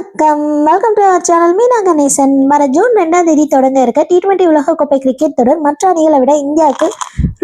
வணக்கம். Welcome to our channel Meena Ganesan. வர June ரெண்டாம் தேதி தொடங்க இருக்க டி டுவெண்ட்டி உலகக்கோப்பை கிரிக்கெட் தொடர் மற்ற அணிகளை விட இந்தியாவுக்கு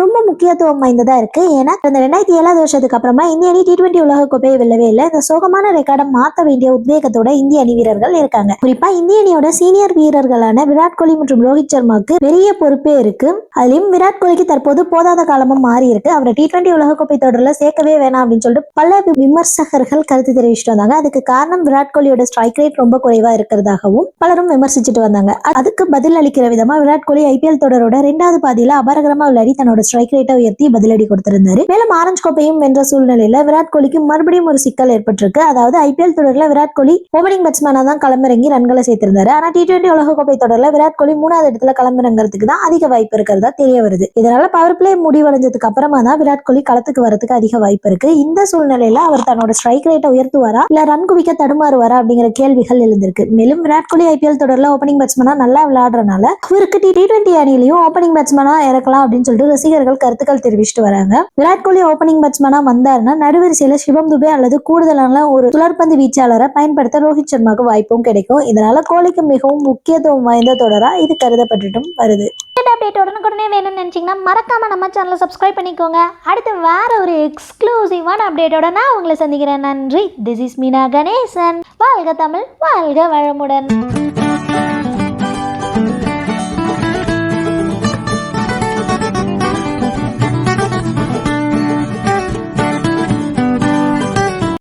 ரொம்ப முக்கியத்துவம் வாய்ந்ததா இருக்கு. ஏன்னா இந்த ரெண்டாயிரத்தி ஏழாவது வருஷத்துக்கு அப்புறமா இந்திய அணி டி டுவெண்ட்டி உலகக்கோப்பையை வெல்லவே இல்லை. இந்த சோகமான ரெக்கார்டை மாற்ற வேண்டிய உத்வேகத்தோட இந்திய அணி வீரர்கள் இருக்காங்க. குறிப்பா இந்திய அணியோட சீனியர் வீரர்களான விராட் கோலி மற்றும் ரோஹித் சர்மாவுக்கு பெரிய பொறுப்பே இருக்கு. அதுலயும் விராட் கோலிக்கு தற்போது போதாத காலமும் மாறி இருக்கு. அவரை டி டுவெண்ட்டி உலகக்கோப்பை தொடர்ல சேர்க்கவே வேணாம் அப்படின்னு சொல்லிட்டு பல விமர்சகர்கள் கருத்து தெரிவிச்சுட்டு வந்தாங்க. அதுக்கு காரணம் விராட் கோலியோட ஸ்ட்ரைக் ரேட் ரொம்ப குறைவா இருக்கிறதாகவும் பலரும் விமர்சிச்சுட்டு வந்தாங்க. அதுக்கு பதில் அளிக்கிற விதமா விராட் கோலி ஐபிஎல் தொடரோட ரெண்டாவது பாதியில அபாரகரமா விளையாடி தன்னோட ஸ்ட்ரைக் ரேட்டை உயர்த்தி பதிலடி கொடுத்திருந்தாரு. மேலும் ஆரஞ்சு கோப்பையும் வென்ற சூழ்நிலையில விராட் கோலிக்கு மறுபடியும் ஒரு சிக்கல் ஏற்பட்டிருக்கு. அதாவது ஐபிஎல் தொடர்ல விராட் கோலி ஓபனிங் பேட்ஸ்மேனா தான் களமிறங்கி ரன்களை சேர்த்திருந்தாரு. ஆனா டி டுவெண்டி உலகக்கோப்பை தொடர்ல விராட் கோலி மூணாவது இடத்துல களமிறங்கிறதுக்கு தான் அதிக வாய்ப்பு இருக்கிறதா தெரிய வருது. இதனால பவர் பிளே முடிவடைஞ்சதுக்கு அப்புறமா தான் விராட் கோலி களத்துக்கு வரதுக்கு அதிக வாய்ப்பு இருக்கு. இந்த சூழ்நிலையில அவர் தன்னோட ஸ்ட்ரைக் ரேட்டை உயர்த்துவாரா? இல்ல ரன் குவிக்க தடுமாறுவாரா? அப்படிங்கிற கேள்விகள் எழுந்திருக்கு. மேலும் விராட் கோலி ஐபிஎல் தொடர்ல ஓபனிங் பேட்ஸ்மேனா நல்லா விளையாடுறனால இவருக்கு டி டுவெண்டி அணியிலையும் ஓபனிங் பேட்ஸ்மேனா இறக்கலாம் அப்படின்னு சொல்லிட்டு ரசிகர் ரசிகர்கள் கருத்துக்கள் தெரிவிச்சுட்டு வராங்க. விராட் கோலி ஓபனிங் பேட்ஸ்மேனா வந்தாருன்னா நடுவரிசையில சிவம் துபே அல்லது கூடுதலான ஒரு சுழற்பந்து வீச்சாளரை பயன்படுத்த ரோஹித் சர்மாவுக்கு வாய்ப்பும் கிடைக்கும். இதனால கோலிக்கு மிகவும் முக்கியத்துவம் வாய்ந்த தொடரா இது கருதப்பட்டுட்டும் வருது. அப்டேட் உடனுக்குடனே வேணும்னு நினச்சிங்கன்னா மறக்காமல் நம்ம சேனலை சப்ஸ்கிரைப் பண்ணிக்கோங்க. அடுத்து வேற ஒரு எக்ஸ்க்ளூசிவான அப்டேட்டோட நான் உங்களை சந்திக்கிறேன். நன்றி. This is Meena Ganesan. வாழ்க தமிழ் வாழ்க வளமுடன்.